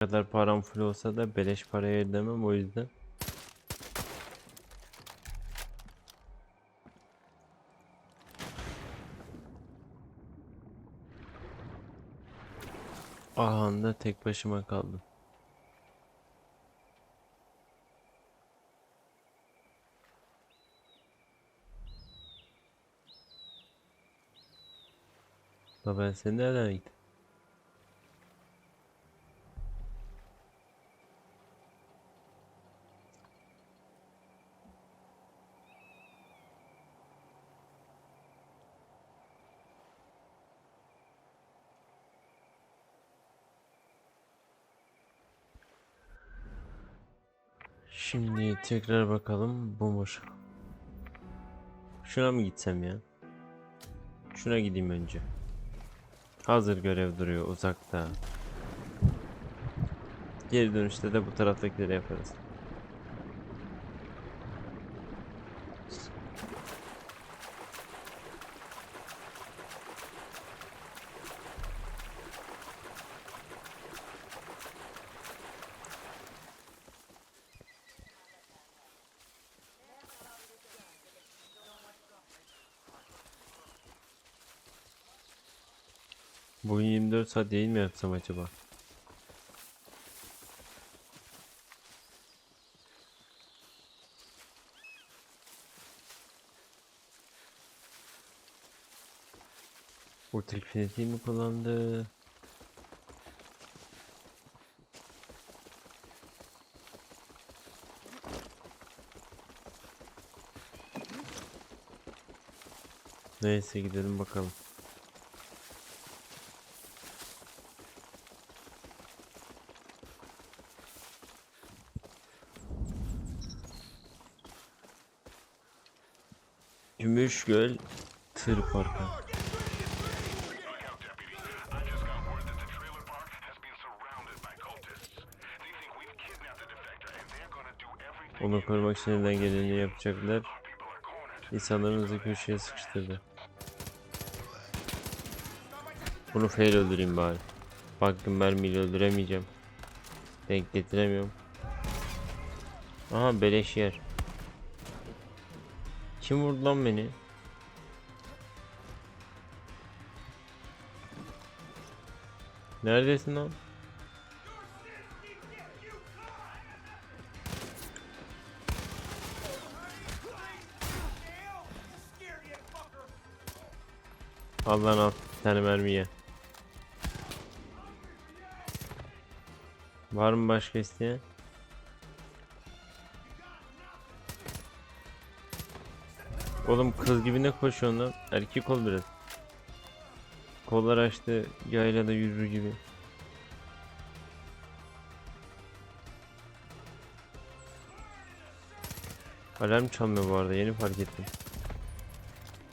kadar param full olsa da beleş paraya ödemem o yüzden. Ahanda tek başıma kaldım. La ben seni nereden gittim? Şimdi tekrar bakalım Boomer. Şuna mı gitsem ya? Şuna gideyim önce. Hazır görev duruyor uzakta. Geri dönüşte de bu taraftakileri yaparız. Bugün 24 saat değil mi yapsam acaba? Ultra Infinity mi kullandı? Neyse gidelim bakalım. Gümüşgöl Tır Parkı. Onu korumak için elinden geleni yapacaklar. İnsanlarımızı köşeye sıkıştırdı. Bunu fail öldüreyim bari. Baktım mermiyle öldüremeyeceğim. Denk getiremiyorum. Aha beleş yer. Kim vurdu lan beni? Neredesin lan? Al lan al. Bir tane mermiye. Var mı başka isteyen? Oğlum kız gibi ne koşuyorsun lan? Erkek ol biraz. Kollar açtı, yayla da yürür gibi. Alarm çalmıyor bu arada, yeni fark ettim.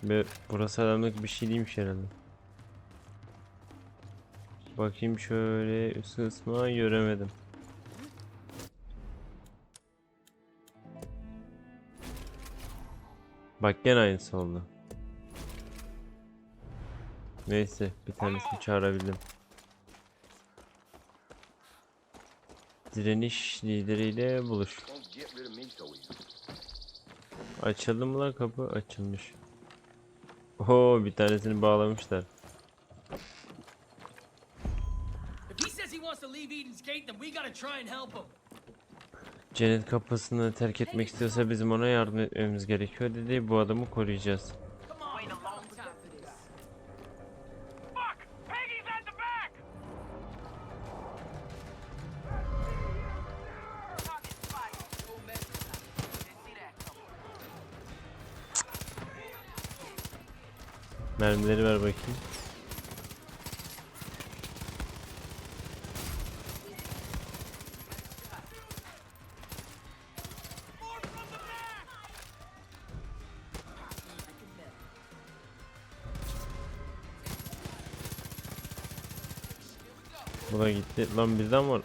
Ve burası alarmlık bir şey değilmiş herhalde. Bakayım şöyle ısı ısma göremedim. Bak gene aynısı oldu. Neyse bir tanesini çağırabildim. Direniş lideriyle buluş. Açıldı mı lan kapı? Açılmış. Oo bir tanesini bağlamışlar. Cennet kapısını terk etmek istiyorsa bizim ona yardım etmemiz gerekiyor dedi. Bu adamı koruyacağız. Mermileri ver bakayım. Bu da gitti. Lan bizden var.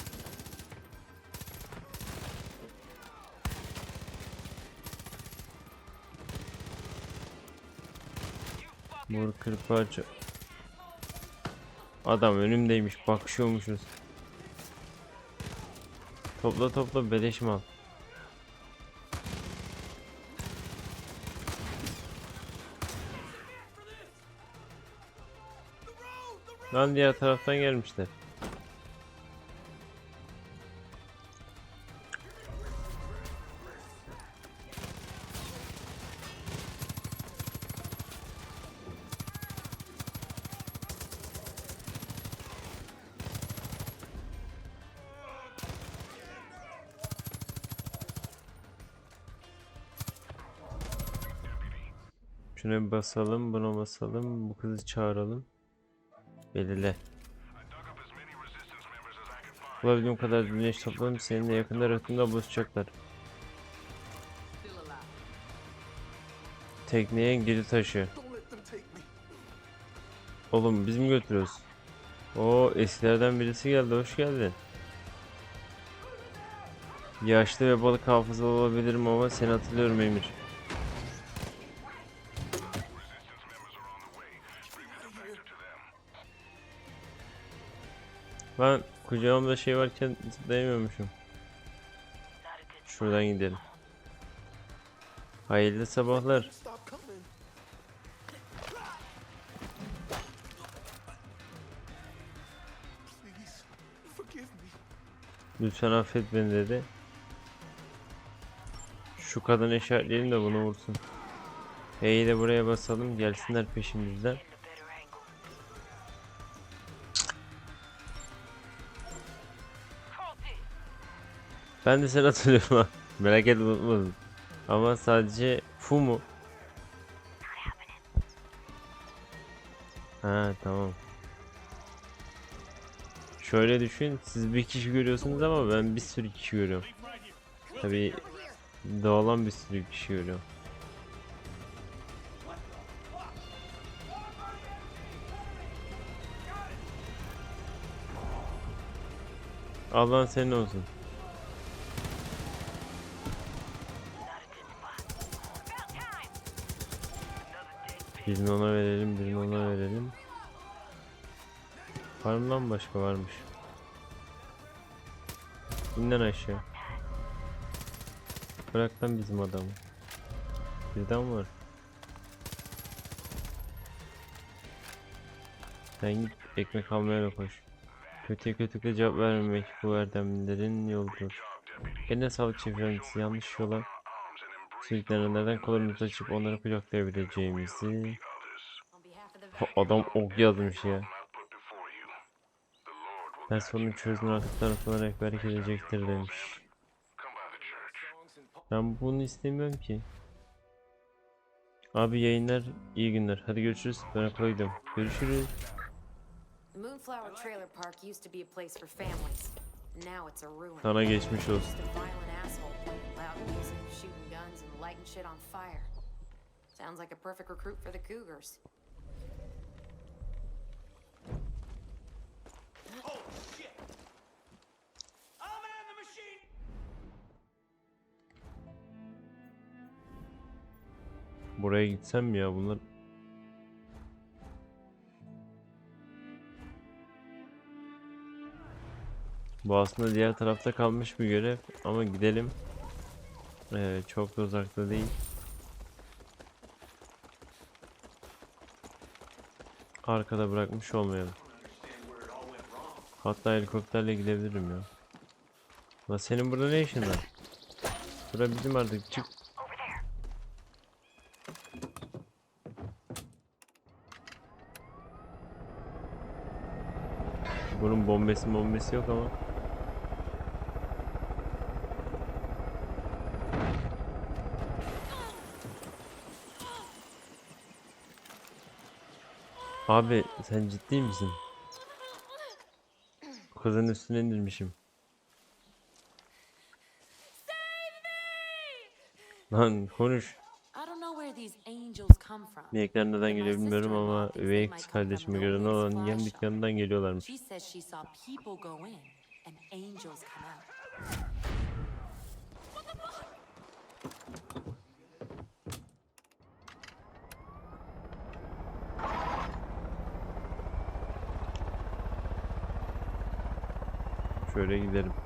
Vur kır parça. Adam önümdeymiş bakışıyormuşuz. Topla topla beleş mal. Lan diğer taraftan gelmişler. Şuna bir basalım, buna basalım, bu kızı çağıralım. Belirle. Bulabildiğim kadar güneş topladım. Seninle yakında rakımda buluşacaklar. Tekneye geri taşı. Oğlum biz mi götürüyoruz? O eskilerden birisi geldi. Hoş geldin. Yaşlı ve balık hafızalı olabilirim ama seni hatırlıyorum Emir. Ben kucağımda şey varken zıplayamıyormuşum. Şuradan gidelim. Hayırlı sabahlar. Lütfen affet beni dedi. Şu kadını işaretleyelim de bunu vursun. E'yi de buraya basalım gelsinler peşimizden. Ben de seni hatırlıyorum ha. Merak etme unutmadım. Ama sadece Fu mu? Ha tamam. Şöyle düşün, siz bir kişi görüyorsunuz ama ben bir sürü kişi görüyorum. Tabii dağılan bir sürü kişi görüyorum. Allah'ın senin olsun. Birini ona verelim, birini ona verelim. Lan başka varmış. İnden aşağı. Bırak lan bizim adamı. Birden var. Sen git ekmek da koş. Kötüye kötülükle cevap vermemek bu erdemlilerin yoludur. Eline sağlık çevremizi yanlış yola sürüklenenlerden kollarımızı açıp onları kucaklayabileceğimizi Ha, Adam ok yazmış ya. Ben sorunu çözün artık tarafına rehberlik edecektir demiş. Ben bunu istemiyorum ki. Abi yayınlar, iyi günler. Hadi görüşürüz. Ben gidiyorum. Görüşürüz. The Moonflower Trailer lighting shit on fire. Sounds like a perfect recruit for the Cougars. Oh, shit! I'm in the machine! Buraya gitsem mi ya bunlar? Bu aslında diğer tarafta kalmış bir görev ama gidelim. Ee, çok da uzakta değil. Arkada bırakmış olmayalım. Hatta helikopterle gidebilirim ya. La senin burada ne işin var? Bura bizim artık çık. Bunun bombesi bombesi yok ama. Abi sen ciddi misin? Kızın üstüne indirmişim. Lan konuş. Niyekler neden geliyor bilmiyorum ama üvey kız kardeşime göre ne olan Shop. dükkanından geliyorlarmış. Şöyle gidelim.